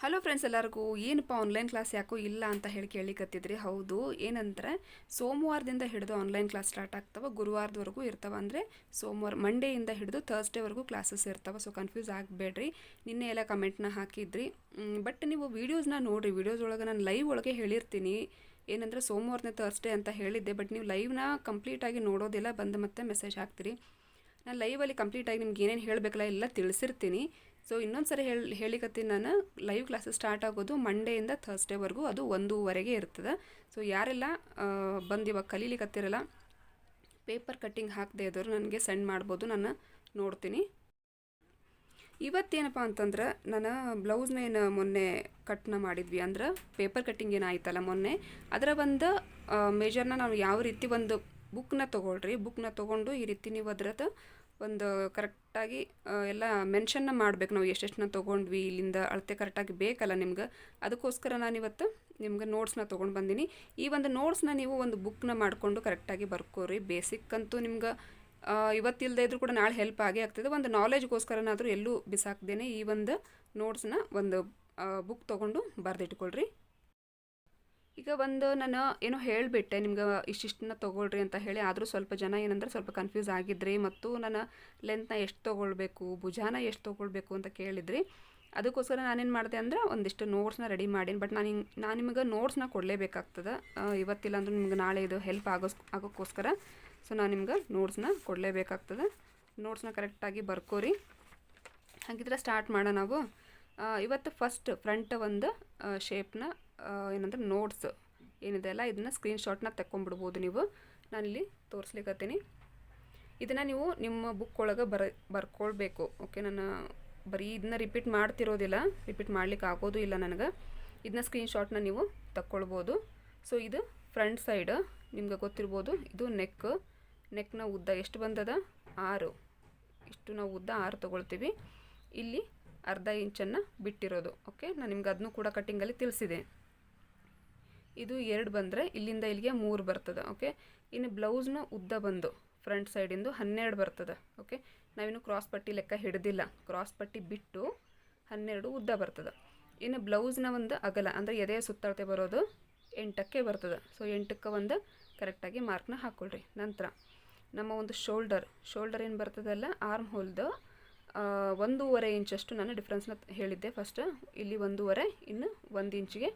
Hello friends ಎಲ್ಲರಿಗೂ, ಏನಪ್ಪ online class ಯಾಕೋ ಇಲ್ಲ ಅಂತ ಹೇಳಿ ಕೇಳಿಕತ್ತಿದ್ರಿ? ಹೌದು, ಏನಂದ್ರೆ ಸೋಮವಾರದಿಂದ ಹಿಡಿದು ಆನ್ಲೈನ್ ಕ್ಲಾಸ್ ಸ್ಟಾರ್ಟ್ ಆಗ್ತವೆ, ಗುರುವಾರದವರೆಗೂ ಇರ್ತವೆ. ಅಂದರೆ ಸೋಮವಾರ ಮಂಡೇಯಿಂದ ಹಿಡಿದು ಥರ್ಸ್ಡೇವರೆಗೂ ಕ್ಲಾಸಸ್ ಇರ್ತವೆ. ಸೊ ಕನ್ಫ್ಯೂಸ್ ಆಗಬೇಡ್ರಿ. ನಿನ್ನೆ ಎಲ್ಲ ಕಮೆಂಟ್ನ ಹಾಕಿದ್ರಿ. ಬಟ್ ನೀವು ವೀಡಿಯೋಸ್ನ ನೋಡಿರಿ. ವೀಡಿಯೋಸ್ ಒಳಗೆ ನಾನು ಲೈವ್ ಒಳಗೆ ಹೇಳಿರ್ತೀನಿ. ಏನಂದರೆ ಸೋಮವಾರನೇ ಥರ್ಸ್ಡೇ ಅಂತ ಹೇಳಿದ್ದೆ ಬಟ್ ನೀವು ಲೈವ್ನ ಕಂಪ್ಲೀಟಾಗಿ ನೋಡೋದಿಲ್ಲ, ಬಂದು ಮತ್ತೆ ಮೆಸೇಜ್ ಹಾಕ್ತೀರಿ. ನಾನು ಲೈವಲ್ಲಿ ಕಂಪ್ಲೀಟಾಗಿ ನಿಮ್ಗೆ ಏನೇನು ಹೇಳಬೇಕಲ್ಲ ಎಲ್ಲ ತಿಳಿಸಿರ್ತೀನಿ. ಸೊ ಇನ್ನೊಂದು ಸರಿ ಹೇಳಿ, ಹೇಳಿಕತ್ತೀನಿ ನಾನು. ಲೈವ್ ಕ್ಲಾಸಸ್ ಸ್ಟಾರ್ಟ್ ಆಗೋದು ಮಂಡೆಯಿಂದ ಥರ್ಸ್ಡೇವರೆಗೂ ಅದು ಒಂದೂವರೆಗೆ ಇರ್ತದೆ. ಸೊ ಯಾರೆಲ್ಲ ಬಂದು ಇವಾಗ ಕಲೀಲಿಕ್ಕತ್ತಿರಲ್ಲ ಪೇಪರ್ ಕಟ್ಟಿಂಗ್ ಹಾಕದೆ ಇದ್ದವರು ನನಗೆ ಸೆಂಡ್ ಮಾಡ್ಬೋದು. ನಾನು ನೋಡ್ತೀನಿ. ಇವತ್ತೇನಪ್ಪ ಅಂತಂದ್ರೆ, ನಾನು ಬ್ಲೌಸ್ನ ಏನು ಮೊನ್ನೆ ಕಟ್ನ ಮಾಡಿದ್ವಿ. ಅಂದ್ರೆ ಪೇಪರ್ ಕಟ್ಟಿಂಗ್ ಏನಾಯ್ತಲ್ಲ ಮೊನ್ನೆ. ಅದರ ಒಂದು ಮೇಜರ್ನ ನಾವು ಯಾವ ರೀತಿ ಒಂದು ಬುಕ್ನ ತೊಗೊಳ್ರಿ. ಬುಕ್ನ ತೊಗೊಂಡು ಈ ರೀತಿ ನೀವು ಅದ್ರದ್ದು ಒಂದು ಕರೆಕ್ಟಾಗಿ ಎಲ್ಲ ಮೆನ್ಷನ್ನ ಮಾಡಬೇಕು. ನಾವು ಎಷ್ಟೆಷ್ಟನ್ನ ತೊಗೊಂಡ್ವಿ, ಇಲ್ಲಿಂದ ಅಳತೆ ಕರೆಕ್ಟಾಗಿ ಬೇಕಲ್ಲ ನಿಮ್ಗೆ? ಅದಕ್ಕೋಸ್ಕರ ನಾನಿವತ್ತು ನಿಮ್ಗೆ ನೋಟ್ಸ್ನ ತೊಗೊಂಡು ಬಂದೀನಿ. ಈ ಒಂದು ನೋಟ್ಸ್ನ ನೀವು ಒಂದು ಬುಕ್ನ ಮಾಡಿಕೊಂಡು ಕರೆಕ್ಟಾಗಿ ಬರ್ಕೋರಿ. ಬೇಸಿಕ್ ಅಂತೂ ನಿಮ್ಗೆ ಇವತ್ತಿಲ್ಲದೆ ಇದ್ರೂ ಕೂಡ ನಾಳೆ ಹೆಲ್ಪ್ ಆಗೇ ಆಗ್ತದೆ. ಒಂದು ನಾಲೆಜ್ಗೋಸ್ಕರನಾದರೂ ಎಲ್ಲೂ ಬಿಸಾಕ್ದೇನೆ ಈ ಒಂದು ನೋಟ್ಸ್ನ ಒಂದು ಬುಕ್ ತೊಗೊಂಡು ಬರೆದಿಟ್ಕೊಳ್ರಿ. ಈಗ ಒಂದು ನಾನು ಏನೋ ಹೇಳಿಬಿಟ್ಟೆ, ನಿಮ್ಗೆ ಇಷ್ಟಿಷ್ಟನ್ನ ತೊಗೊಳ್ರಿ ಅಂತ ಹೇಳಿ. ಆದರೂ ಸ್ವಲ್ಪ ಜನ ಏನಂದ್ರೆ ಸ್ವಲ್ಪ ಕನ್ಫ್ಯೂಸ್ ಆಗಿದ್ರಿ ಮತ್ತು ನಾನು ಲೆಂತ್ನ ಎಷ್ಟು ತೊಗೊಳ್ಬೇಕು, ಭುಜಾನ ಎಷ್ಟು ತೊಗೊಳ್ಬೇಕು ಅಂತ ಕೇಳಿದ್ರಿ. ಅದಕ್ಕೋಸ್ಕರ ನಾನೇನು ಮಾಡಿದೆ ಅಂದ್ರೆ ಒಂದಿಷ್ಟು ನೋಟ್ಸ್ನ ರೆಡಿ ಮಾಡೀನಿ. ಬಟ್ ನಾನು ಹಿಂಗೆ ನಾನು ನಿಮಗೆ ನೋಟ್ಸ್ನ ಕೊಡಲೇಬೇಕಾಗ್ತದೆ. ಇವತ್ತಿಲ್ಲ ಅಂದ್ರೆ ನಿಮ್ಗೆ ನಾಳೆ ಇದು ಹೆಲ್ಪ್ ಆಗೋಸ್, ಆಗೋಕ್ಕೋಸ್ಕರ. ಸೊ ನಾನು ನಿಮ್ಗೆ ನೋಟ್ಸ್ನ ಕೊಡಲೇಬೇಕಾಗ್ತದೆ. ನೋಟ್ಸ್ನ ಕರೆಕ್ಟಾಗಿ ಬರ್ಕೋರಿ. ಹಾಗಿದ್ರೆ ಸ್ಟಾರ್ಟ್ ಮಾಡೋಣ ನಾವು. ಇವತ್ತು ಫಸ್ಟ್ ಫ್ರಂಟ್ ಒಂದು ಶೇಪ್ನ ಏನಂದ್ರೆ ನೋಟ್ಸ್ ಏನಿದೆ ಅಲ್ಲ ಇದನ್ನ ಸ್ಕ್ರೀನ್ಶಾಟ್ನ ತೆಕ್ಕೊಂಬಿಡ್ಬೋದು ನೀವು. ನಾನಿಲ್ಲಿ ತೋರಿಸ್ಲಿಕ್ಕತ್ತೀನಿ ಇದನ್ನು ನೀವು ನಿಮ್ಮ ಬುಕ್ ಒಳಗೆ ಬರ, ಬರ್ಕೊಳ್ಬೇಕು. ಓಕೆ ನಾನು ಬರೀ ಇದನ್ನ ರಿಪೀಟ್ ಮಾಡ್ತಿರೋದಿಲ್ಲ. ರಿಪೀಟ್ ಮಾಡ್ಲಿಕ್ಕೆ ಆಗೋದು ಇಲ್ಲ ನನಗೆ. ಇದನ್ನ ಸ್ಕ್ರೀನ್ಶಾಟ್ನ ನೀವು ತಕ್ಕೊಳ್ಬೋದು. ಸೊ ಇದು ಫ್ರಂಟ್ ಸೈಡ್ ನಿಮ್ಗೆ ಗೊತ್ತಿರ್ಬೋದು. ಇದು ನೆಕ್ ನೆಕ್ನ ಉದ್ದ ಎಷ್ಟು ಬಂದದ? ಆರು. ಇಷ್ಟು ನಾವು ಉದ್ದ ಆರು ತೊಗೊಳ್ತೀವಿ. ಇಲ್ಲಿ ಅರ್ಧ ಇಂಚನ್ನು ಬಿಟ್ಟಿರೋದು. ಓಕೆ ನಾನು ನಿಮ್ಗೆ ಅದನ್ನು ಕೂಡ ಕಟ್ಟಿಂಗಲ್ಲಿ ತಿಳಿಸಿದೆ. ಇದು ಎರಡು ಬಂದರೆ ಇಲ್ಲಿಂದ ಇಲ್ಲಿಗೆ ಮೂರು ಬರ್ತದೆ ಓಕೆ ಇನ್ನು ಬ್ಲೌಸ್ನ ಉದ್ದ ಬಂದು ಫ್ರಂಟ್ ಸೈಡಿಂದು ಹನ್ನೆರಡು ಬರ್ತದೆ ಓಕೆ ನಾವಿನ್ನು ಕ್ರಾಸ್ ಪಟ್ಟಿ ಲೆಕ್ಕ ಹಿಡ್ದಿಲ್ಲ. ಕ್ರಾಸ್ ಪಟ್ಟಿ ಬಿಟ್ಟು ಹನ್ನೆರಡು ಉದ್ದ ಬರ್ತದೆ. ಇನ್ನು ಬ್ಲೌಸ್ನ ಒಂದು ಅಗಲ, ಅಂದರೆ ಎದೆಯ ಸುತ್ತಳತೆ ಬರೋದು ಎಂಟಕ್ಕೆ ಬರ್ತದೆ. ಸೊ ಎಂಟಕ್ಕೆ ಒಂದು ಕರೆಕ್ಟಾಗಿ ಮಾರ್ಕ್ನ ಹಾಕ್ಕೊಳ್ರಿ ನಂತರ ನಮ್ಮ ಒಂದು ಶೋಲ್ಡರ್ ಶೋಲ್ಡರ್ ಏನು ಬರ್ತದಲ್ಲ ಆರ್ಮ್ ಹೋಲ್ದು ಒಂದೂವರೆ ಇಂಚಷ್ಟು, ನಾನು ಡಿಫ್ರೆನ್ಸ್ನ ಹೇಳಿದ್ದೆ ಫಸ್ಟ್ ಇಲ್ಲಿ ಒಂದೂವರೆ, ಇನ್ನು ಒಂದು ಇಂಚಿಗೆ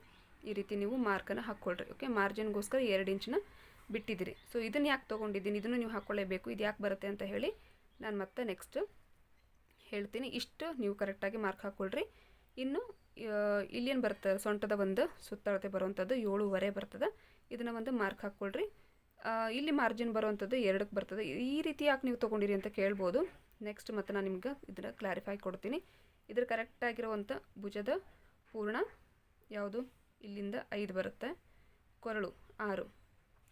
ಈ ರೀತಿ ನೀವು ಮಾರ್ಕನ್ನು ಹಾಕ್ಕೊಳ್ರಿ ಓಕೆ ಮಾರ್ಜಿನ್ಗೋಸ್ಕರ ಎರಡು ಇಂಚನ್ನ ಬಿಟ್ಟಿದ್ದೀರಿ. ಸೊ ಇದನ್ನು ಯಾಕೆ ತೊಗೊಂಡಿದ್ದೀನಿ? ಇದನ್ನು ನೀವು ಹಾಕ್ಕೊಳ್ಳೇಬೇಕು ಇದು ಯಾಕೆ ಬರುತ್ತೆ ಅಂತ ಹೇಳಿ ನಾನು ಮತ್ತೆ ನೆಕ್ಸ್ಟ್ ಹೇಳ್ತೀನಿ. ಇಷ್ಟು ನೀವು ಕರೆಕ್ಟಾಗಿ ಮಾರ್ಕ್ ಹಾಕ್ಕೊಳ್ರಿ. ಇನ್ನು ಇಲ್ಲೇನು ಬರ್ತದೆ ಸೊಂಟದ ಒಂದು ಸುತ್ತಳತೆ ಬರುವಂಥದ್ದು ಏಳುವರೆ ಬರ್ತದೆ. ಇದನ್ನು ಒಂದು ಮಾರ್ಕ್ ಹಾಕ್ಕೊಳ್ರಿ. ಇಲ್ಲಿ ಮಾರ್ಜಿನ್ ಬರುವಂಥದ್ದು ಎರಡಕ್ಕೆ ಬರ್ತದೆ. ಈ ರೀತಿ ಯಾಕೆ ನೀವು ತೊಗೊಂಡಿರಿ ಅಂತ ಕೇಳ್ಬೋದು. ನೆಕ್ಸ್ಟ್ ಮತ್ತೆ ನಾನು ನಿಮ್ಗೆ ಇದನ್ನು ಕ್ಲಾರಿಫೈ ಕೊಡ್ತೀನಿ. ಇದ್ರ ಕರೆಕ್ಟಾಗಿರುವಂಥ ಭುಜದ ಪೂರ್ಣ ಯಾವುದು? ಇಲ್ಲಿಂದ ಐದು ಬರುತ್ತೆ. ಕೊರಳು ಆರು.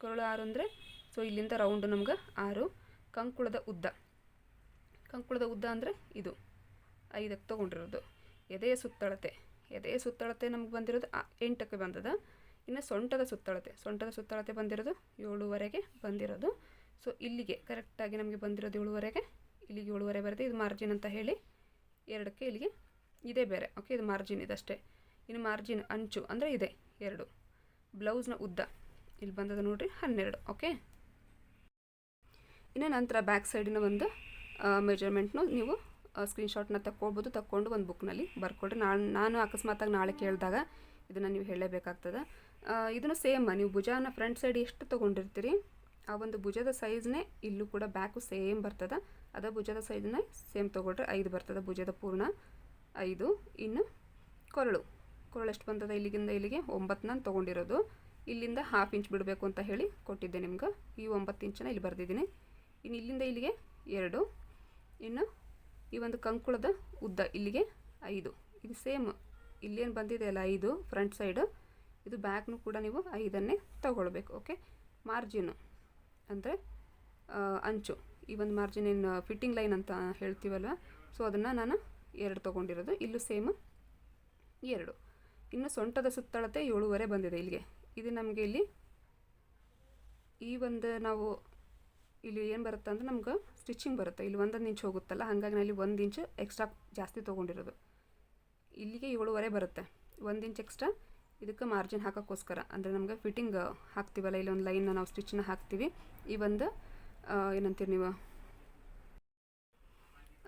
ಕೊರಳು ಆರು ಅಂದರೆ ಸೊ ಇಲ್ಲಿಂದ ರೌಂಡು ನಮ್ಗೆ ಆರು. ಕಂಕುಳದ ಉದ್ದ. ಕಂಕುಳದ ಉದ್ದ ಅಂದರೆ ಇದು. ಐದಕ್ಕೆ ತೊಗೊಂಡಿರೋದು. ಎದೆಯ ಸುತ್ತಳತೆ. ಎದೆಯ ಸುತ್ತಳತೆ ನಮ್ಗೆ ಬಂದಿರೋದು ಎಂಟಕ್ಕೆ ಬಂದದ. ಇನ್ನು ಸೊಂಟದ ಸುತ್ತಳತೆ. ಸೊಂಟದ ಸುತ್ತಳತೆ ಬಂದಿರೋದು ಏಳುವರೆಗೆ ಬಂದಿರೋದು. ಸೊ ಇಲ್ಲಿಗೆ ಕರೆಕ್ಟಾಗಿ ನಮಗೆ ಬಂದಿರೋದು ಏಳುವರೆಗೆ. ಇಲ್ಲಿಗೆ ಏಳುವರೆ ಬರುತ್ತೆ ಇದು ಮಾರ್ಜಿನ್ ಅಂತ ಹೇಳಿ ಎರಡಕ್ಕೆ ಇಲ್ಲಿಗೆ ಇದೇ ಬೇರೆ. ಓಕೆ ಇದು ಮಾರ್ಜಿನ್ ಇದಷ್ಟೇ. ಇನ್ನು ಮಾರ್ಜಿನ್ ಅಂಚು ಅಂದರೆ ಇದೆ, ಎರಡು. ಬ್ಲೌಸ್ನ ಉದ್ದ. ಇಲ್ಲಿ ಬಂದದ ನೋಡಿರಿ ಹನ್ನೆರಡು ಓಕೆ ಇನ್ನು ನಂತರ ಬ್ಯಾಕ್ ಸೈಡಿನ ಒಂದು ಮೆಜರ್ಮೆಂಟ್ನು ನೀವು ಸ್ಕ್ರೀನ್ಶಾಟ್ನ ತಗೊಳ್ಬೋದು ತಕ್ಕೊಂಡು ಒಂದು ಬುಕ್ನಲ್ಲಿ ಬರ್ಕೊಡ್ರಿ. ನಾನು ನಾನು ಅಕಸ್ಮಾತಾಗಿ ನಾಳೆ ಕೇಳಿದಾಗ ಇದನ್ನು ನೀವು ಹೇಳಲೇಬೇಕಾಗ್ತದೆ. ಇದನ್ನು ಸೇಮ್ ನೀವು ಭುಜನ ಫ್ರಂಟ್ ಸೈಡ್ ಎಷ್ಟು ತೊಗೊಂಡಿರ್ತೀರಿ, ಆ ಒಂದು ಭುಜದ ಸೈಜ್ನೇ ಇಲ್ಲೂ ಕೂಡ ಬ್ಯಾಕು ಸೇಮ್ ಬರ್ತದೆ. ಅದ ಭುಜದ ಸೈಜ್ನೇ ಸೇಮ್ ತೊಗೊಳ್ರಿ, ಐದು ಬರ್ತದೆ ಭುಜದ ಪೂರ್ಣ ಐದು, ಇನ್ನು ಕೊರಳು. ಕೊರಳು ಎಷ್ಟು ಬಂದದ ಇಲ್ಲಿಗಿಂದ ಇಲ್ಲಿಗೆ ಒಂಬತ್ತು ನಾನು ತೊಗೊಂಡಿರೋದು. ಇಲ್ಲಿಂದ ಹಾಫ್ ಇಂಚ್ ಬಿಡಬೇಕು ಅಂತ ಹೇಳಿ ಕೊಟ್ಟಿದ್ದೆ ನಿಮ್ಗೆ. ಈ ಒಂಬತ್ತು ಇಂಚನ್ನ ಇಲ್ಲಿ ಬರೆದಿದ್ದೀನಿ. ಇನ್ನು ಇಲ್ಲಿಂದ ಇಲ್ಲಿಗೆ ಎರಡು. ಇನ್ನು ಈ ಒಂದು ಕಂಕುಳದ ಉದ್ದ ಇಲ್ಲಿಗೆ ಐದು. ಇದು ಸೇಮ್ ಇಲ್ಲೇನು ಬಂದಿದೆ ಅಲ್ಲ, ಐದು ಫ್ರಂಟ್ ಸೈಡು ಇದು ಬ್ಯಾಕ್ನು ಕೂಡ ನೀವು ಐದನ್ನೇ ತಗೊಳ್ಬೇಕು ಓಕೆ ಮಾರ್ಜಿನು ಅಂದರೆ ಅಂಚು. ಈ ಒಂದು ಮಾರ್ಜಿನ್ ಏನು ಫಿಟ್ಟಿಂಗ್ ಲೈನ್ ಅಂತ ಹೇಳ್ತೀವಲ್ವ ಸೊ ಅದನ್ನು ನಾನು ಎರಡು ತೊಗೊಂಡಿರೋದು. ಇಲ್ಲೂ ಸೇಮ್ ಎರಡು. ಇನ್ನು ಸೊಂಟದ ಸುತ್ತಳತೆ ಏಳುವರೆ ಬಂದಿದೆ ಇಲ್ಲಿಗೆ. ಇದು ನಮಗೆ ಇಲ್ಲಿ ಈ ಒಂದು ನಾವು ಇಲ್ಲಿ ಏನು ಬರುತ್ತೆ ಅಂದ್ರೆ ನಮ್ಗೆ ಸ್ಟಿಚಿಂಗ್ ಬರುತ್ತೆ. ಇಲ್ಲಿ ಒಂದೊಂದು ಇಂಚ್ ಹೋಗುತ್ತಲ್ಲ, ಹಾಗಾಗಿ ನಾನು ಇಲ್ಲಿ ಒಂದು ಇಂಚ್ ಎಕ್ಸ್ಟ್ರಾ ಜಾಸ್ತಿ ತೊಗೊಂಡಿರೋದು. ಇಲ್ಲಿಗೆ ಏಳುವರೆ ಬರುತ್ತೆ. ಒಂದು ಇಂಚ್ ಎಕ್ಸ್ಟ್ರಾ ಇದಕ್ಕೆ ಮಾರ್ಜಿನ್ ಹಾಕೋಕ್ಕೋಸ್ಕರ. ಅಂದರೆ ನಮಗೆ ಫಿಟ್ಟಿಂಗ್ ಹಾಕ್ತೀವಲ್ಲ, ಇಲ್ಲಿ ಒಂದು ಲೈನ್ನ ನಾವು ಸ್ಟಿಚ್ನ ಹಾಕ್ತೀವಿ. ಈ ಒಂದು ಏನಂತೀರಿ ನೀವು?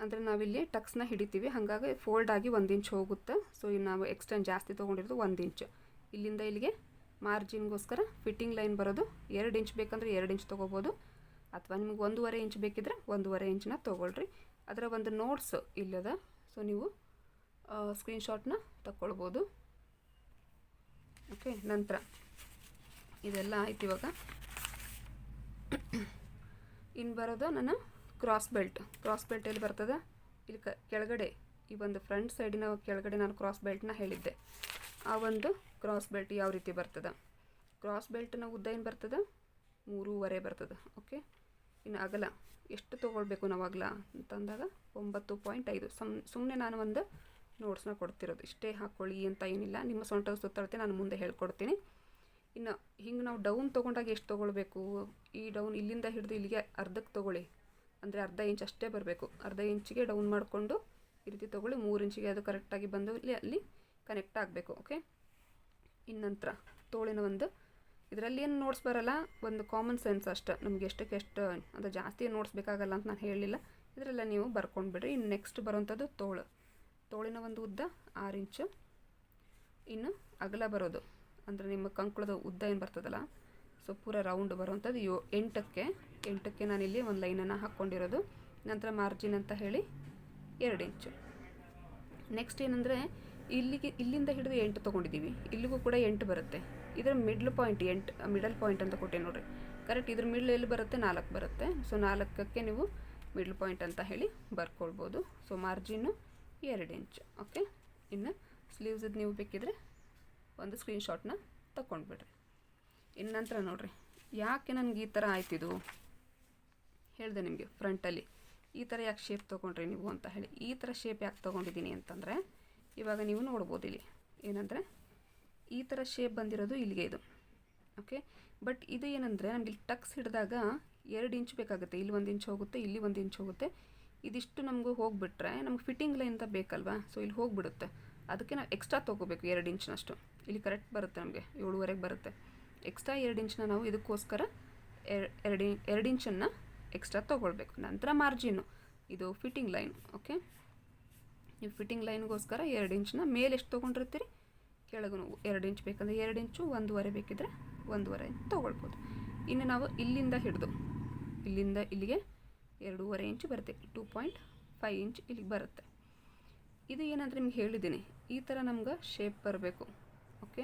ಅಂದರೆ ನಾವಿಲ್ಲಿ ಟಕ್ಸ್ನ ಹಿಡಿತೀವಿ. ಹಾಗಾಗಿ ಫೋಲ್ಡ್ ಆಗಿ ಒಂದು ಇಂಚ್ ಹೋಗುತ್ತೆ. ಸೊ ಇಲ್ಲಿ ನಾವು ಎಕ್ಸ್ಟೆಂಡ್ ಜಾಸ್ತಿ ತೊಗೊಂಡಿರೋದು ಒಂದು ಇಂಚ್. ಇಲ್ಲಿಂದ ಇಲ್ಲಿಗೆ ಮಾರ್ಜಿನ್ಗೋಸ್ಕರ ಫಿಟ್ಟಿಂಗ್ ಲೈನ್ ಬರೋದು ಎರಡು ಇಂಚ್ ಬೇಕಂದ್ರೆ ಎರಡು ಇಂಚ್ ತೊಗೋಬೋದು. ಅಥವಾ ನಿಮ್ಗೆ ಒಂದೂವರೆ ಇಂಚ್ ಬೇಕಿದ್ರೆ ಒಂದೂವರೆ ಇಂಚನ್ನ ತೊಗೊಳ್ರಿ. ಅದರ ಒಂದು ನೋಟ್ಸ್ ಇಲ್ಲದ ಸೊ ನೀವು ಸ್ಕ್ರೀನ್ಶಾಟ್ನ ತಗೊಳ್ಬೋದು ಓಕೆ ನಂತರ ಇದೆಲ್ಲ ಆಯ್ತು ಇವಾಗ. ಇನ್ನು ಬರೋದು ನನ್ನ ಕ್ರಾಸ್ ಬೆಲ್ಟ್ ಕ್ರಾಸ್ ಬೆಲ್ಟ್ ಎಲ್ಲಿ ಬರ್ತದೆ? ಇಲ್ಲಿ ಕೆಳಗಡೆ. ಈ ಒಂದು ಫ್ರಂಟ್ ಸೈಡಿನ ಕೆಳಗಡೆ ನಾನು ಕ್ರಾಸ್ ಬೆಲ್ಟ್ನ ಹೇಳಿದ್ದೆ. ಆ ಒಂದು ಕ್ರಾಸ್ ಬೆಲ್ಟ್ ಯಾವ ರೀತಿ ಬರ್ತದೆ? ಕ್ರಾಸ್ ಬೆಲ್ಟ್ನ ಉದ್ದ ಏನು ಬರ್ತದೆ? ಮೂರುವರೆ ಬರ್ತದೆ. ಓಕೆ ಇನ್ನು ಅಗಲ. ಎಷ್ಟು ತೊಗೊಳ್ಬೇಕು ನಾವು ಅಗಲ? ಅಂತಂದಾಗ ಒಂಬತ್ತು ಪಾಯಿಂಟ್ ಐದು. ಸಮ್ ಸುಮ್ಮನೆ ನಾನು ಒಂದು ನೋಟ್ಸ್ನ ಕೊಡ್ತಿರೋದು. ಇಷ್ಟೇ ಹಾಕ್ಕೊಳ್ಳಿ ಅಂತ ಏನಿಲ್ಲ. ನಿಮ್ಮ ಸೊಂಟದ ಸುತ್ತಳತೆ ನಾನು ಮುಂದೆ ಹೇಳ್ಕೊಡ್ತೀನಿ. ಇನ್ನು ಹಿಂಗೆ ನಾವು ಡೌನ್ ತೊಗೊಂಡಾಗ ಎಷ್ಟು ತೊಗೊಳ್ಬೇಕು? ಈ ಡೌನ್ ಇಲ್ಲಿಂದ ಹಿಡಿದು ಇಲ್ಲಿಗೆ ಅರ್ಧಕ್ಕೆ ತೊಗೊಳ್ಳಿ. ಅಂದರೆ ಅರ್ಧ ಇಂಚ್ ಅಷ್ಟೇ ಬರಬೇಕು. ಅರ್ಧ ಇಂಚಿಗೆ ಡೌನ್ ಮಾಡಿಕೊಂಡು ಈ ರೀತಿ ತೊಗೊಳ್ಳಿ. ಮೂರು ಇಂಚಿಗೆ ಅದು ಕರೆಕ್ಟಾಗಿ ಬಂದು ಇಲ್ಲಿ, ಅಲ್ಲಿ ಕನೆಕ್ಟ್ ಆಗಬೇಕು ಓಕೆ ಇನ್ನಂತರ ತೋಳಿನ ಒಂದು, ಇದರಲ್ಲಿ ಏನು ನೋಟ್ಸ್ ಬರಲ್ಲ, ಒಂದು ಕಾಮನ್ ಸೆನ್ಸ್ ಅಷ್ಟೇ. ನಮ್ಗೆ ಎಷ್ಟಕ್ಕೆ ಎಷ್ಟು, ಅದು ಜಾಸ್ತಿ ನೋಟ್ಸ್ ಬೇಕಾಗಲ್ಲ ಅಂತ ನಾನು ಹೇಳಲಿಲ್ಲ ಇದರೆಲ್ಲ ನೀವು ಬರ್ಕೊಂಡು ಬಿಡ್ರಿ ಇನ್ನು ನೆಕ್ಸ್ಟ್ ಬರುವಂಥದ್ದು ತೋಳು. ತೋಳಿನ ಒಂದು ಉದ್ದ ಆರು ಇಂಚು. ಇನ್ನು ಅಗಲ ಬರೋದು. ಅಂದರೆ ನಿಮ್ಮ ಕಂಕುಳದ ಉದ್ದ ಏನು ಬರ್ತದಲ್ಲ ಸೊ ಪೂರ ರೌಂಡ್ ಬರುವಂಥದ್ದು ಯೋ, ಎಂಟಕ್ಕೆ. ಎಂಟಕ್ಕೆ ನಾನಿಲ್ಲಿ ಒಂದು ಲೈನನ್ನು ಹಾಕ್ಕೊಂಡಿರೋದು. ನಂತರ ಮಾರ್ಜಿನ್ ಅಂತ ಹೇಳಿ ಎರಡು ಇಂಚು ನೆಕ್ಸ್ಟ್ ಏನಂದರೆ, ಇಲ್ಲಿಗೆ, ಇಲ್ಲಿಂದ ಹಿಡಿದು ಎಂಟು ತೊಗೊಂಡಿದ್ದೀವಿ. ಇಲ್ಲಿಗೂ ಕೂಡ ಎಂಟು ಬರುತ್ತೆ. ಇದರ ಮಿಡ್ಲ್ ಪಾಯಿಂಟ್ ಎಂಟು ಮಿಡಲ್ ಪಾಯಿಂಟ್ ಅಂತ ಕೊಟ್ಟೆ ನೋಡ್ರಿ. ಕರೆಕ್ಟ್ ಇದ್ರ ಮಿಡ್ಲ್ ಎಲ್ಲಿ ಬರುತ್ತೆ? ನಾಲ್ಕು ಬರುತ್ತೆ. ಸೊ ನಾಲ್ಕಕ್ಕೆ ನೀವು ಮಿಡ್ಲ್ ಪಾಯಿಂಟ್ ಅಂತ ಹೇಳಿ ಬರ್ಕೊಳ್ಬೋದು. ಸೊ ಮಾರ್ಜಿನ್ನು ಎರಡು ಇಂಚು ಓಕೆ ಇನ್ನು ಸ್ಲೀವ್ಸದ್ದು ನೀವು ಬೇಕಿದ್ರೆ ಒಂದು ಸ್ಕ್ರೀನ್ಶಾಟ್ನ ತಗೊಂಡ್ಬಿಡ್ರಿ. ಇನ್ನು ನಂತರ ನೋಡ್ರಿ. ಯಾಕೆ ನನಗೆ ಈ ಥರ ಆಯ್ತಿದು? ಹೇಳಿದೆ ನಿಮಗೆ ಫ್ರಂಟಲ್ಲಿ. ಈ ಥರ ಯಾಕೆ ಶೇಪ್ ತೊಗೊಂಡ್ರಿ ನೀವು ಅಂತ ಹೇಳಿ. ಈ ಥರ ಶೇಪ್ ಯಾಕೆ ತೊಗೊಂಡಿದ್ದೀನಿ ಅಂತಂದರೆ, ಇವಾಗ ನೀವು ನೋಡ್ಬೋದು ಇಲ್ಲಿ. ಏನಂದರೆ, ಈ ಥರ ಶೇಪ್ ಬಂದಿರೋದು ಇಲ್ಲಿಗೆ ಇದು. ಓಕೆ ಬಟ್ ಇದು ಏನಂದರೆ, ನಮಗೆ ಇಲ್ಲಿ ಟಕ್ಸ್ ಹಿಡಿದಾಗ ಎರಡು ಇಂಚ್ ಬೇಕಾಗುತ್ತೆ. ಇಲ್ಲಿ ಒಂದು ಇಂಚ್ ಹೋಗುತ್ತೆ, ಇಲ್ಲಿ ಒಂದು ಇಂಚ್ ಹೋಗುತ್ತೆ. ಇದಿಷ್ಟು ನಮಗೂ ಹೋಗಿಬಿಟ್ರೆ, ನಮ್ಗೆ ಫಿಟ್ಟಿಂಗ್ ಲೈನ್ ಅಂತ ಬೇಕಲ್ವಾ? ಸೊ ಇಲ್ಲಿ ಹೋಗಿಬಿಡುತ್ತೆ. ಅದಕ್ಕೆ ನಾವು ಎಕ್ಸ್ಟ್ರಾ ತೊಗೋಬೇಕು ಎರಡು ಇಂಚ್ನಷ್ಟು ಇಲ್ಲಿ ಕರೆಕ್ಟ್ ಬರುತ್ತೆ ನಮಗೆ. ಏಳುವರೆಗೆ ಬರುತ್ತೆ. ಎಕ್ಸ್ಟ್ರಾ ಎರಡು ಇಂಚನ್ನ ನಾವು ಇದಕ್ಕೋಸ್ಕರ ಎರಡು ಎರಡು ಇಂಚನ್ನು ಎಕ್ಸ್ಟ್ರಾ ತೊಗೊಳ್ಬೇಕು. ನಂತರ ಮಾರ್ಜಿನ್ನು ಇದು ಫಿಟ್ಟಿಂಗ್ ಲೈನ್ ಓಕೆ ನೀವು ಫಿಟ್ಟಿಂಗ್ ಲೈನ್ಗೋಸ್ಕರ ಎರಡು ಇಂಚನ್ನ ಮೇಲೆ ಎಷ್ಟು ತೊಗೊಂಡಿರ್ತೀರಿ? ಕೆಳಗೂ ಎರಡು ಇಂಚ್ ಬೇಕಂದರೆ ಎರಡು ಇಂಚು ಒಂದೂವರೆ ಬೇಕಿದ್ರೆ ಒಂದೂವರೆ ಇಂಚ್ ತೊಗೊಳ್ಬೋದು. ಇನ್ನು ನಾವು ಇಲ್ಲಿಂದ ಹಿಡಿದು, ಇಲ್ಲಿಂದ ಇಲ್ಲಿಗೆ ಎರಡೂವರೆ ಇಂಚ್ ಬರುತ್ತೆ. ಟೂ ಪಾಯಿಂಟ್ ಫೈವ್ ಇಂಚ್ ಇಲ್ಲಿಗೆ ಬರುತ್ತೆ. ಇದು ಏನಂದ್ರೆ ನಿಮ್ಗೆ ಹೇಳಿದ್ದೀನಿ. ಈ ಥರ ನಮ್ಗೆ ಶೇಪ್ ಬರಬೇಕು ಓಕೆ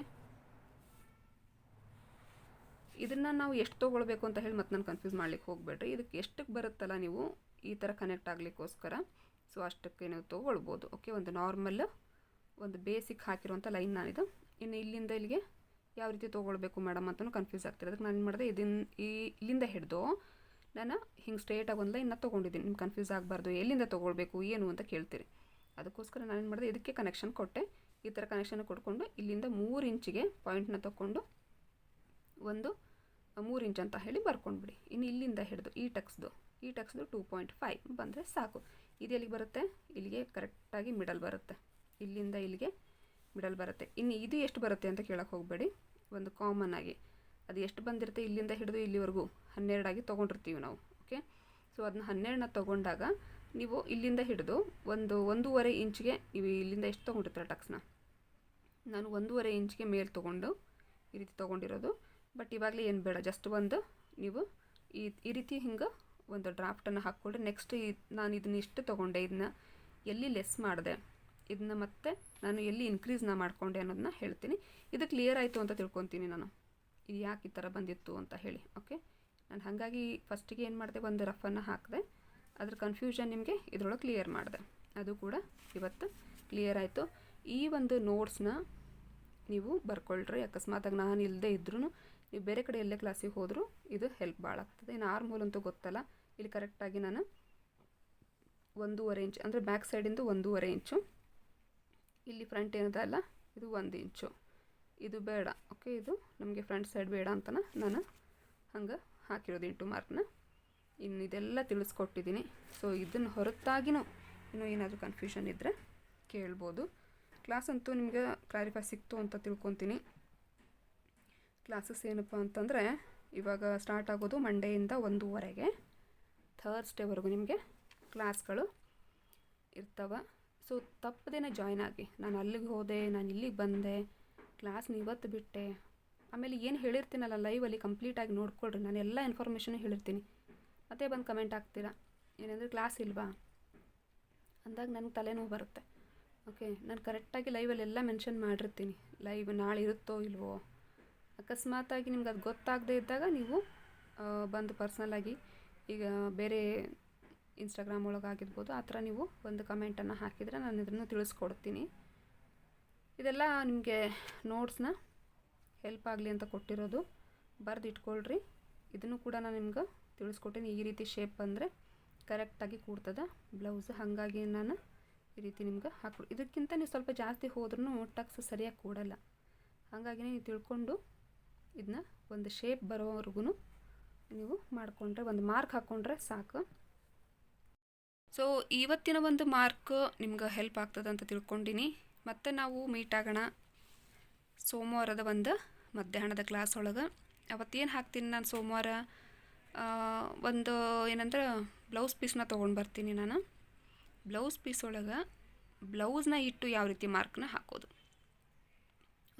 ಇದನ್ನು ನಾವು ಎಷ್ಟು ತೊಗೊಳ್ಬೇಕು ಅಂತ ಹೇಳಿ ಮತ್ತೆ ನಾನು ಕನ್ಫ್ಯೂಸ್ ಮಾಡ್ಲಿಕ್ಕೆ ಹೋಗಬೇಡ್ರಿ. ಇದಕ್ಕೆ ಎಷ್ಟಕ್ಕೆ ಬರುತ್ತಲ್ಲ ನೀವು ಈ ಥರ ಕನೆಕ್ಟ್ ಆಗಲಿಕ್ಕೋಸ್ಕರ. ಸೊ ಅಷ್ಟಕ್ಕೆ ನೀವು ತೊಗೊಳ್ಬೋದು. ಓಕೆ ಒಂದು ನಾರ್ಮಲ್ ಒಂದು ಬೇಸಿಕ್ ಹಾಕಿರುವಂಥ ಲೈನ್ ನಾನಿದು. ಇನ್ನು ಇಲ್ಲಿಂದ ಇಲ್ಲಿಗೆ ಯಾವ ರೀತಿ ತೊಗೊಳ್ಬೇಕು ಮೇಡಮ್ ಅಂತಲೂ ಕನ್ಫ್ಯೂಸ್ ಆಗ್ತಿದೆ ಅದಕ್ಕೆ ನಾನು ಏನು ಮಾಡಿದೆ ಇದನ್ನ ಈ ಇಲ್ಲಿಂದ ಹಿಡಿದು ನಾನು ಹಿಂಗೆ ಸ್ಟ್ರೇಟಾಗಿ ಒಂದು ಲೈನ್ನ ತೊಗೊಂಡಿದ್ದೀನಿ. ನಿಮ್ಗೆ ಕನ್ಫ್ಯೂಸ್ ಆಗಬಾರ್ದು. ಎಲ್ಲಿಂದ ತೊಗೊಳ್ಬೇಕು, ಏನು ಅಂತ ಕೇಳ್ತೀರಿ. ಅದಕ್ಕೋಸ್ಕರ ನಾನು ಏನು ಮಾಡಿದೆ, ಇದಕ್ಕೆ ಕನೆಕ್ಷನ್ ಕೊಟ್ಟೆ. ಈ ಥರ ಕನೆಕ್ಷನ್ ಕೊಟ್ಕೊಂಡು ಇಲ್ಲಿಂದ ಮೂರು ಇಂಚಿಗೆ ಪಾಯಿಂಟ್ನ ತೊಗೊಂಡು ಒಂದು ಮೂರು ಇಂಚ್ ಅಂತ ಹೇಳಿ ಬರ್ಕೊಂಡ್ಬಿಡಿ ಇನ್ನು ಇಲ್ಲಿಂದ ಹಿಡಿದು, ಈ ಟಕ್ಸ್ದು ಈ ಟಕ್ಸ್ದು ಟೂ ಪಾಯಿಂಟ್ ಫೈವ್ ಬಂದರೆ ಸಾಕು. ಇದು ಎಲ್ಲಿಗೆ ಬರುತ್ತೆ? ಇಲ್ಲಿಗೆ ಕರೆಕ್ಟಾಗಿ ಮಿಡಲ್ ಬರುತ್ತೆ. ಇಲ್ಲಿಂದ ಇಲ್ಲಿಗೆ ಮಿಡಲ್ ಬರುತ್ತೆ. ಇನ್ನು ಇದು ಎಷ್ಟು ಬರುತ್ತೆ ಅಂತ ಕೇಳೋಕೆ ಹೋಗಬೇಡಿ. ಒಂದು ಕಾಮನ್ ಆಗಿ. ಅದು ಎಷ್ಟು ಬಂದಿರುತ್ತೆ ಇಲ್ಲಿಂದ ಹಿಡಿದು ಇಲ್ಲಿವರೆಗೂ? ಹನ್ನೆರಡಾಗಿ ತೊಗೊಂಡಿರ್ತೀವಿ ನಾವು, ಓಕೆ? ಸೊ, ಅದನ್ನ ಹನ್ನೆರಡನ್ನ ತೊಗೊಂಡಾಗ ನೀವು ಇಲ್ಲಿಂದ ಹಿಡಿದು ಒಂದು ಒಂದೂವರೆ ಇಂಚ್ಗೆ ನೀವು ಇಲ್ಲಿಂದ ಎಷ್ಟು ತೊಗೊಂಡಿರ್ತೀರ ಟಕ್ಸ್ನ? ನಾನು ಒಂದೂವರೆ ಇಂಚ್ಗೆ ಮೇಲೆ ತೊಗೊಂಡು ಈ ರೀತಿ ತೊಗೊಂಡಿರೋದು. ಬಟ್ ಇವಾಗಲೇ ಏನು ಬೇಡ ಜಸ್ಟ್ ಒಂದು ನೀವು ಈ ಈ ರೀತಿ ಹಿಂಗೆ ಒಂದು ಡ್ರಾಫ್ಟನ್ನು ಹಾಕ್ಕೊಂಡ್ರೆ ನೆಕ್ಸ್ಟ್ ಈ, ನಾನು ಇದನ್ನ ಇಷ್ಟು ತೊಗೊಂಡೆ ಇದನ್ನ ಎಲ್ಲಿ ಲೆಸ್ ಮಾಡಿದೆ ಇದನ್ನ ಮತ್ತೆ ನಾನು ಎಲ್ಲಿ ಇನ್ಕ್ರೀಸ್ನ ಮಾಡಿಕೊಂಡೆ ಅನ್ನೋದನ್ನ ಹೇಳ್ತೀನಿ. ಇದು ಕ್ಲಿಯರ್ ಆಯಿತು ಅಂತ ತಿಳ್ಕೊತೀನಿ ನಾನು. ಇದು ಯಾಕೆ ಈ ಥರ ಬಂದಿತ್ತು ಅಂತ ಹೇಳಿ ಓಕೆ ನಾನು ಹಾಗಾಗಿ ಫಸ್ಟಿಗೆ ಏನು ಮಾಡಿದೆ, ಒಂದು ರಫನ್ನು ಹಾಕಿದೆ. ಅದ್ರ ಕನ್ಫ್ಯೂಷನ್ ನಿಮಗೆ ಇದರೊಳಗೆ ಕ್ಲಿಯರ್ ಮಾಡಿದೆ. ಅದು ಕೂಡ ಇವತ್ತು ಕ್ಲಿಯರ್ ಆಯಿತು. ಈ ಒಂದು ನೋಟ್ಸ್ನ ನೀವು ಬರ್ಕೊಳ್ರಿ. ಅಕಸ್ಮಾತಾಗಿ ನಾನು ಇಲ್ಲದೆ ಇದ್ರೂ ನೀವು ಬೇರೆ ಕಡೆ ಎಲ್ಲೇ ಕ್ಲಾಸಿಗೆ ಹೋದರೂ ಇದು ಹೆಲ್ಪ್ ಭಾಳ ಆಗ್ತದೆ. ಇನ್ನು ಆರ್ಮ್ ಹೋಲ್ ಅಂತೂ ಗೊತ್ತಲ್ಲ. ಇಲ್ಲಿ ಕರೆಕ್ಟಾಗಿ ನಾನು ಒಂದೂವರೆ ಇಂಚು ಅಂದರೆ ಬ್ಯಾಕ್ ಸೈಡಿಂದು ಒಂದೂವರೆ ಇಂಚು ಇಲ್ಲಿ ಫ್ರಂಟ್ ಏನಿದೆ ಅಲ್ಲ? ಇದು ಒಂದು ಇಂಚು ಇದು ಬೇಡ. ಓಕೆ ಇದು ನಮಗೆ ಫ್ರಂಟ್ ಸೈಡ್ ಬೇಡ ಅಂತನ ನಾನು ಹಂಗೆ ಹಾಕಿರೋದು ಇಂಟು ಮಾರ್ಕ್ನ ಇನ್ನು ಇದೆಲ್ಲ ತಿಳಿಸ್ಕೊಟ್ಟಿದ್ದೀನಿ. ಸೊ ಇದನ್ನು ಹೊರತಾಗಿನೂ ಇನ್ನೂ ಏನಾದರೂ ಕನ್ಫ್ಯೂಷನ್ ಇದ್ದರೆ ಕೇಳ್ಬೋದು. ಕ್ಲಾಸ್ ಅಂತೂ ನಿಮಗೆ ಕ್ಲಾರಿಫೈ ಸಿಕ್ತು ಅಂತ ತಿಳ್ಕೊತೀನಿ. ಕ್ಲಾಸಸ್ ಏನಪ್ಪ ಅಂತಂದರೆ ಇವಾಗ ಸ್ಟಾರ್ಟ್ ಆಗೋದು ಮಂಡೆಯಿಂದ ಒಂದೂವರೆಗೆ. ಥರ್ಸ್ಡೇವರೆಗೂ ನಿಮಗೆ ಕ್ಲಾಸ್ಗಳು ಇರ್ತವೆ. ಸೊ ತಪ್ಪದೇನೆ ಜಾಯ್ನ್ ಆಗಿ. ನಾನು ಅಲ್ಲಿಗೆ ಹೋದೆ, ನಾನು ಇಲ್ಲಿಗೆ ಬಂದೆ ಕ್ಲಾಸ್ನ ಇವತ್ತು ಬಿಟ್ಟೆ. ಆಮೇಲೆ ಏನು ಹೇಳಿರ್ತೀನಲ್ಲ ಲೈವಲ್ಲಿ ಕಂಪ್ಲೀಟಾಗಿ ನೋಡ್ಕೊಳ್ರಿ. ನಾನು ಎಲ್ಲ ಇನ್ಫಾರ್ಮೇಷನು ಹೇಳಿರ್ತೀನಿ. ಮತ್ತೆ ಬಂದು ಕಮೆಂಟ್ ಹಾಕ್ತೀರಾ? ಏನಂದರೆ ಕ್ಲಾಸ್ ಇಲ್ವಾ? ಅಂದಾಗ ನನಗೆ ತಲೆನೋವು ಬರುತ್ತೆ. ಓಕೆ ನಾನು ಕರೆಕ್ಟಾಗಿ ಲೈವಲ್ಲಿ ಎಲ್ಲ ಮೆನ್ಷನ್ ಮಾಡಿರ್ತೀನಿ. ಲೈವ್ ನಾಳೆ ಇರುತ್ತೋ ಇಲ್ವೋ? ಅಕಸ್ಮಾತಾಗಿ ನಿಮ್ಗೆ ಅದು ಗೊತ್ತಾಗದೇ ಇದ್ದಾಗ ನೀವು ಬಂದು ಪರ್ಸ್ನಲಾಗಿ ಈಗ ಬೇರೆ ಇನ್ಸ್ಟಾಗ್ರಾಮ್ ಒಳಗೆ ಆಗಿರ್ಬೋದು, ಆ ಥರ ನೀವು ಒಂದು ಕಮೆಂಟನ್ನು ಹಾಕಿದರೆ ನಾನು ಇದನ್ನು ತಿಳಿಸ್ಕೊಡ್ತೀನಿ. ಇದೆಲ್ಲ ನಿಮಗೆ ನೋಟ್ಸ್ನ ಹೆಲ್ಪ್ ಆಗಲಿ ಅಂತ ಕೊಟ್ಟಿರೋದು. ಬರೆದು ಇಟ್ಕೊಳ್ರಿ ಇದನ್ನು ಕೂಡ ನಾನು ನಿಮ್ಗೆ ತಿಳಿಸ್ಕೊಟ್ಟಿನಿ ಈ ರೀತಿ ಶೇಪ್ ಬಂದರೆ ಕರೆಕ್ಟಾಗಿ ಕೂಡ್ತದೆ ಬ್ಲೌಸ್ ಹಾಗಾಗಿ ನಾನು ಈ ರೀತಿ ನಿಮ್ಗೆ ಹಾಕ್ಬಿಡಿ ಇದಕ್ಕಿಂತ ನೀವು ಸ್ವಲ್ಪ ಜಾಸ್ತಿ ಹೋದ್ರೂ ಟಕ್ಸ್ ಸರಿಯಾಗಿ ಕೂಡಲ್ಲ. ಹಾಗಾಗಿ ನೀವು ತಿಳ್ಕೊಂಡು ಇದನ್ನ ಒಂದು ಶೇಪ್ ಬರೋವರೆಗೂ ನೀವು ಮಾಡಿಕೊಂಡ್ರೆ, ಒಂದು ಮಾರ್ಕ್ ಹಾಕ್ಕೊಂಡ್ರೆ ಸಾಕು. ಸೊ ಇವತ್ತಿನ ಒಂದು ಮಾರ್ಕ್ ನಿಮ್ಗೆ ಹೆಲ್ಪ್ ಆಗ್ತದೆ ಅಂತ ತಿಳ್ಕೊಂಡಿನಿ. ಮತ್ತೆ ನಾವು ಮೀಟ್ ಆಗೋಣ ಸೋಮವಾರದ ಒಂದು ಮಧ್ಯಾಹ್ನದ ಕ್ಲಾಸ್ ಒಳಗೆ. ಅವತ್ತೇನು ಹಾಕ್ತೀನಿ ನಾನು ಸೋಮವಾರ? ಒಂದು ಏನಂದ್ರೆ ಬ್ಲೌಸ್ ಪೀಸ್ನ ತೊಗೊಂಡು ಬರ್ತೀನಿ ನಾನು. ಬ್ಲೌಸ್ ಪೀಸ್ ಒಳಗೆ ಬ್ಲೌಸ್ನ ಇಟ್ಟು ಯಾವ ರೀತಿ ಮಾರ್ಕ್ನ ಹಾಕೋದು.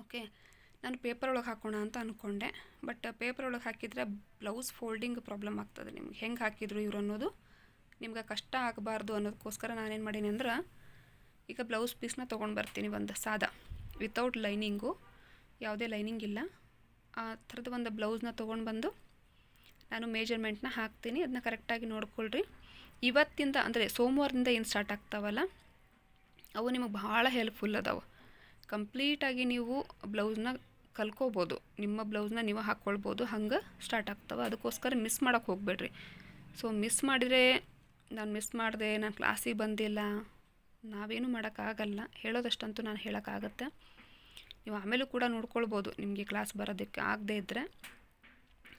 ಓಕೆ ನಾನು ಪೇಪರ್ ಒಳಗೆ ಹಾಕೋಣ ಅಂತ ಅಂದ್ಕೊಂಡೆ ಬಟ್ ಪೇಪರ್ ಒಳಗೆ ಹಾಕಿದರೆ ಬ್ಲೌಸ್ ಫೋಲ್ಡಿಂಗ್ ಪ್ರಾಬ್ಲಮ್ ಆಗ್ತದೆ ನಿಮ್ಗೆ. ಹೆಂಗೆ ಹಾಕಿದ್ರು ಇವರು ಅನ್ನೋದು ನಿಮ್ಗೆ ಕಷ್ಟ ಆಗಬಾರ್ದು ಅನ್ನೋದಕ್ಕೋಸ್ಕರ ನಾನೇನು ಮಾಡೀನಿ ಅಂದ್ರೆ ಈಗ ಬ್ಲೌಸ್ ಪೀಸ್ನ ತೊಗೊಂಡು ಬರ್ತೀನಿ ಒಂದು ಸಾದಾ. ವಿತೌಟ್ ಲೈನಿಂಗು ಯಾವುದೇ ಲೈನಿಂಗ್ ಇಲ್ಲ. ಆ ಥರದ ಒಂದು ಬ್ಲೌಸ್ನ ತೊಗೊಂಡು ಬಂದು ನಾನು ಮೇಜರ್ಮೆಂಟ್ನ ಹಾಕ್ತೀನಿ. ಅದನ್ನ ಕರೆಕ್ಟಾಗಿ ನೋಡ್ಕೊಳ್ರಿ. ಇವತ್ತಿಂದ ಅಂದರೆ ಸೋಮವಾರದಿಂದ ಏನು ಸ್ಟಾರ್ಟ್ ಆಗ್ತಾವಲ್ಲ, ಅವು ನಿಮಗೆ ಭಾಳ ಹೆಲ್ಪ್ಫುಲ್ ಅದಾವೆ. ಕಂಪ್ಲೀಟಾಗಿ ನೀವು ಬ್ಲೌಸ್ನ ಕಲ್ಕೋಬೋದು. ನಿಮ್ಮ ಬ್ಲೌಸ್ನ ನೀವು ಹಾಕ್ಕೊಳ್ಬೋದು. ಹಂಗೆ ಸ್ಟಾರ್ಟ್ ಆಗ್ತವೆ. ಅದಕ್ಕೋಸ್ಕರ ಮಿಸ್ ಮಾಡೋಕ್ಕೆ ಹೋಗಬೇಡ್ರಿ. ಸೊ ಮಿಸ್ ಮಾಡಿದರೆ ನಾನು ಮಿಸ್ ಮಾಡಿದೆ, ನಾನು ಕ್ಲಾಸಿಗೆ ಬಂದಿಲ್ಲ, ನಾವೇನು ಮಾಡೋಕ್ಕಾಗಲ್ಲ. ಹೇಳೋದಷ್ಟಂತೂ ನಾನು ಹೇಳೋಕ್ಕಾಗತ್ತೆ. ನೀವು ಆಮೇಲೂ ಕೂಡ ನೋಡ್ಕೊಳ್ಬೋದು ನಿಮಗೆ ಕ್ಲಾಸ್ ಬರೋದಕ್ಕೆ ಆಗದೇ ಇದ್ದರೆ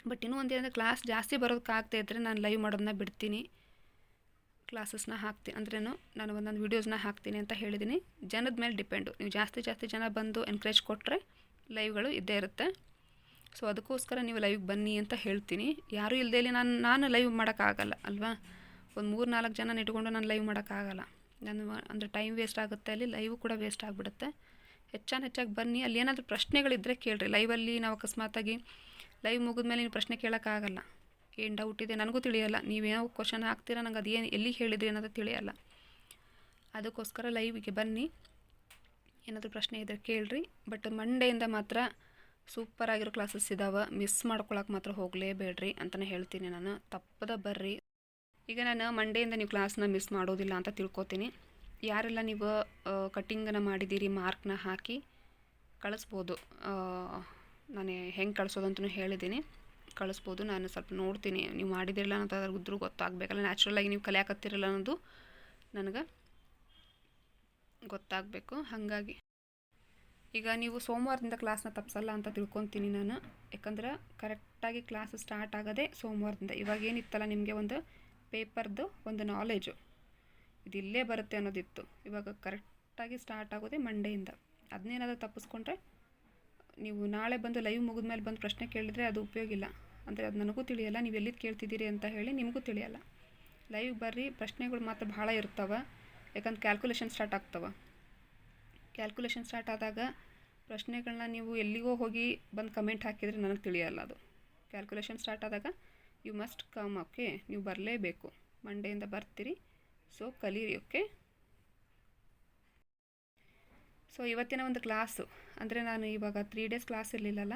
ಬಟ್ ಇನ್ನೂ ಒಂದೇನಂದರೆ ಕ್ಲಾಸ್ ಜಾಸ್ತಿ ಬರೋದಕ್ಕಾಗದೇ ಇದ್ದರೆ ನಾನು ಲೈವ್ ಮಾಡೋದನ್ನ ಬಿಡ್ತೀನಿ. ಕ್ಲಾಸಸ್ನ ಹಾಕ್ತೀನಿ ಅಂದ್ರೇನು ನಾನು ಒಂದೊಂದು ವೀಡಿಯೋಸ್ನ ಹಾಕ್ತೀನಿ ಅಂತ ಹೇಳಿದ್ದೀನಿ ಜನದ ಮೇಲೆ ಡಿಪೆಂಡು ನೀವು ಜಾಸ್ತಿ ಜಾಸ್ತಿ ಜನ ಬಂದು ಎನ್ಕರೇಜ್ ಕೊಟ್ಟರೆ ಲೈವ್ಗಳು ಇದ್ದೇ ಇರುತ್ತೆ. ಸೊ ಅದಕ್ಕೋಸ್ಕರ ನೀವು ಲೈವ್ಗೆ ಬನ್ನಿ ಅಂತ ಹೇಳ್ತೀನಿ. ಯಾರೂ ಇಲ್ಲದೆ ಇಲ್ಲಿ ನಾನು ನಾನು ಲೈವ್ ಮಾಡೋಕ್ಕಾಗಲ್ಲ, ಅಲ್ವಾ? ಒಂದು ಮೂರು ನಾಲ್ಕು ಜನ ಇಟ್ಕೊಂಡು ನಾನು ಲೈವ್ ಮಾಡೋಕ್ಕಾಗಲ್ಲ. ನಾನು ಅಂದರೆ ಟೈಮ್ ವೇಸ್ಟ್ ಆಗುತ್ತೆ ಅಲ್ಲಿ ಲೈವ್ ಕೂಡ ವೇಸ್ಟ್ ಆಗಿಬಿಡುತ್ತೆ. ಹೆಚ್ಚಾನು ಹೆಚ್ಚಾಗಿ ಬನ್ನಿ. ಅಲ್ಲಿ ಏನಾದರೂ ಪ್ರಶ್ನೆಗಳಿದ್ದರೆ ಕೇಳಿರಿ. ಲೈವಲ್ಲಿ ನಾವು ಅಕಸ್ಮಾತಾಗಿ ಲೈವ್ ಮುಗಿದ್ಮೇಲೆ ನೀವು ಪ್ರಶ್ನೆ ಕೇಳೋಕ್ಕಾಗಲ್ಲ. ಏನು ಡೌಟ್ ಇದೆ? ನನಗೂ ತಿಳಿಯಲ್ಲ. ನೀವೇನೋ ಕ್ವಶನ್ ಹಾಕ್ತೀರಾ? ನಂಗೆ ಅದೇನು ಎಲ್ಲಿ ಹೇಳಿದ್ರಿ ಅನ್ನೋದು ತಿಳಿಯಲ್ಲ. ಅದಕ್ಕೋಸ್ಕರ ಲೈವಿಗೆ ಬನ್ನಿ. ಏನಾದರೂ ಪ್ರಶ್ನೆ ಇದ್ದರೆ ಕೇಳ್ರಿ. ಬಟ್ ಮಂಡೆಯಿಂದ ಮಾತ್ರ ಸೂಪರ್ ಆಗಿರೋ ಕ್ಲಾಸಸ್ ಇದ್ದಾವೆ ಮಿಸ್ ಮಾಡ್ಕೊಳಕ್ಕೆ ಮಾತ್ರ ಹೋಗಲೇಬೇಡ್ರಿ ಅಂತಲೇ ಹೇಳ್ತೀನಿ ನಾನು. ತಪ್ಪದ ಬರ್ರಿ. ಈಗ ನಾನು ಮಂಡೆಯಿಂದ ನೀವು ಕ್ಲಾಸ್ನ ಮಿಸ್ ಮಾಡೋದಿಲ್ಲ ಅಂತ ತಿಳ್ಕೊತೀನಿ. ಯಾರೆಲ್ಲ ನೀವು ಕಟ್ಟಿಂಗನ್ನು ಮಾಡಿದ್ದೀರಿ ಮಾರ್ಕ್ನ ಹಾಕಿ ಕಳಿಸ್ಬೋದು. ನಾನು ಹೆಂಗೆ ಕಳಿಸೋದು ಅಂತಲೂ ಹೇಳಿದ್ದೀನಿ. ಕಳಿಸ್ಬೋದು. ನಾನು ಸ್ವಲ್ಪ ನೋಡ್ತೀನಿ. ನೀವು ಮಾಡಿದಿರಲ್ಲ ಉದ್ರು ಗೊತ್ತಾಗಬೇಕಲ್ಲ. ನ್ಯಾಚುರಲಾಗಿ ನೀವು ಕಲಿಯಾಕತ್ತಿರಲ್ಲ ಅನ್ನೋದು ನನಗೆ ಗೊತ್ತಾಗಬೇಕು. ಹಾಗಾಗಿ ಈಗ ನೀವು ಸೋಮವಾರದಿಂದ ಕ್ಲಾಸ್ನ ತಪ್ಪಿಸಲ್ಲ ಅಂತ ತಿಳ್ಕೊತೀನಿ ನಾನು. ಯಾಕಂದ್ರೆ ಕರೆಕ್ಟಾಗಿ ಕ್ಲಾಸ್ ಸ್ಟಾರ್ಟ್ ಆಗೋದೇ ಸೋಮವಾರದಿಂದ. ಇವಾಗ ಏನಿತ್ತಲ್ಲ ನಿಮಗೆ ಒಂದು ಪೇಪರ್ದು ಒಂದು ನಾಲೆಜು ಇದು ಇಲ್ಲೇ ಬರುತ್ತೆ ಅನ್ನೋದಿತ್ತು. ಇವಾಗ ಕರೆಕ್ಟಾಗಿ ಸ್ಟಾರ್ಟ್ ಆಗೋದೇ ಮಂಡೆಯಿಂದ. ಅದನ್ನೇನಾದರೂ ತಪ್ಪಿಸ್ಕೊಂಡ್ರೆ ನೀವು ನಾಳೆ ಬಂದು ಲೈವ್ ಮುಗಿದ ಮೇಲೆ ಬಂದು ಪ್ರಶ್ನೆ ಕೇಳಿದರೆ ಅದು ಉಪಯೋಗ ಇಲ್ಲ. ಅಂದರೆ ಅದು ನನಗೂ ತಿಳಿಯಲ್ಲ, ನೀವು ಎಲ್ಲಿದ್ದು ಕೇಳ್ತಿದ್ದೀರಿ ಅಂತ ಹೇಳಿ ನಿಮಗೂ ತಿಳಿಯಲ್ಲ. ಲೈವ್ ಬರ್ರಿ ಪ್ರಶ್ನೆಗಳು ಮಾತ್ರ ಭಾಳ ಇರ್ತವೆ. ಯಾಕಂದ್ರೆ ಕ್ಯಾಲ್ಕುಲೇಷನ್ ಸ್ಟಾರ್ಟ್ ಆಗ್ತವೆ. ಕ್ಯಾಲ್ಕುಲೇಷನ್ ಸ್ಟಾರ್ಟ್ ಆದಾಗ ಪ್ರಶ್ನೆಗಳನ್ನ ನೀವು ಎಲ್ಲಿಗೋ ಹೋಗಿ ಬಂದು ಕಮೆಂಟ್ ಹಾಕಿದರೆ ನನಗೆ ತಿಳಿಯಲ್ಲ ಅದು. ಕ್ಯಾಲ್ಕುಲೇಷನ್ ಸ್ಟಾರ್ಟ್ ಆದಾಗ ಯು ಮಸ್ಟ್ ಕಮ್ ಓಕೆ ನೀವು ಬರಲೇಬೇಕು. ಮಂಡೆಯಿಂದ ಬರ್ತೀರಿ. ಸೊ ಕಲೀರಿ ಓಕೆ ಸೊ ಇವತ್ತಿನ ಒಂದು ಕ್ಲಾಸು ಅಂದರೆ ನಾನು ಇವಾಗ ತ್ರೀ ಡೇಸ್ ಕ್ಲಾಸ್ ಇರಲಿಲ್ಲಲ್ಲ.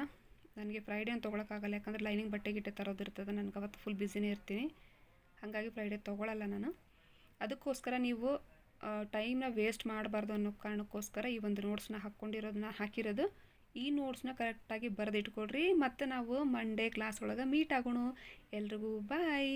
ನನಗೆ ಫ್ರೈಡೇ ಅಂತ ತೊಗೊಳಕ್ಕಾಗಲ್ಲ. ಯಾಕಂದರೆ ಲೈನಿಂಗ್ ಬಟ್ಟೆ ಗಿಟ್ಟೆ ತರೋದಿರ್ತದೆ ನನಗೆ ಅವತ್ತು ಫುಲ್ ಬ್ಯುಸಿನೇ ಇರ್ತೀನಿ. ಹಾಗಾಗಿ ಫ್ರೈಡೇ ತೊಗೊಳಲ್ಲ ನಾನು. ಅದಕ್ಕೋಸ್ಕರ ನೀವು ಟೈಮ್ನ ವೇಸ್ಟ್ ಮಾಡಬಾರ್ದು ಅನ್ನೋ ಕಾರಣಕ್ಕೋಸ್ಕರ ಈ ಒಂದು ನೋಟ್ಸ್ನ ಹಾಕ್ಕೊಂಡಿರೋದನ್ನ ಹಾಕಿರೋದು. ಈ ನೋಟ್ಸ್ನ ಕರೆಕ್ಟಾಗಿ ಬರೆದಿಟ್ಕೊಳ್ರಿ ಮತ್ತು ನಾವು ಮಂಡೇ ಕ್ಲಾಸ್ ಒಳಗೆ ಮೀಟ್ ಆಗೋಣ. ಎಲ್ರಿಗೂ ಬಾಯ್